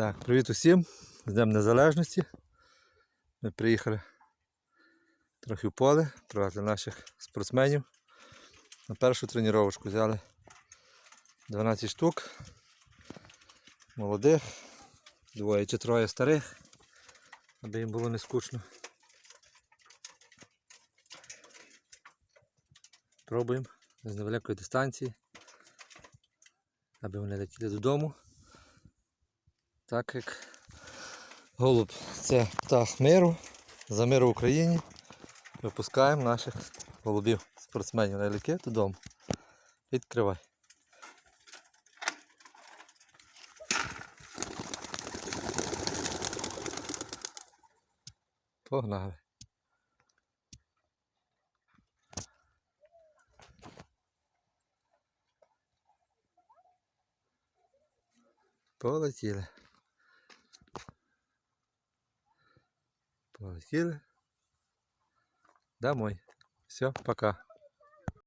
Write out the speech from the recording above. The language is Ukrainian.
Так, привіт усім. З Днем Незалежності. Ми приїхали трохи в поле, провели наших спортсменів. На першу тренувачку взяли 12 штук. Молодих, двоє чи троє старих, аби їм було не скучно. Пробуємо з невеликої дистанції, аби вони летіли додому. Так як голуб це птах миру, за мир в Україні. Випускаємо наших голубів, спортсменів на ліки додому. Відкривай. Погнали. Полетіли. Полетіли. Домой. Все, пока.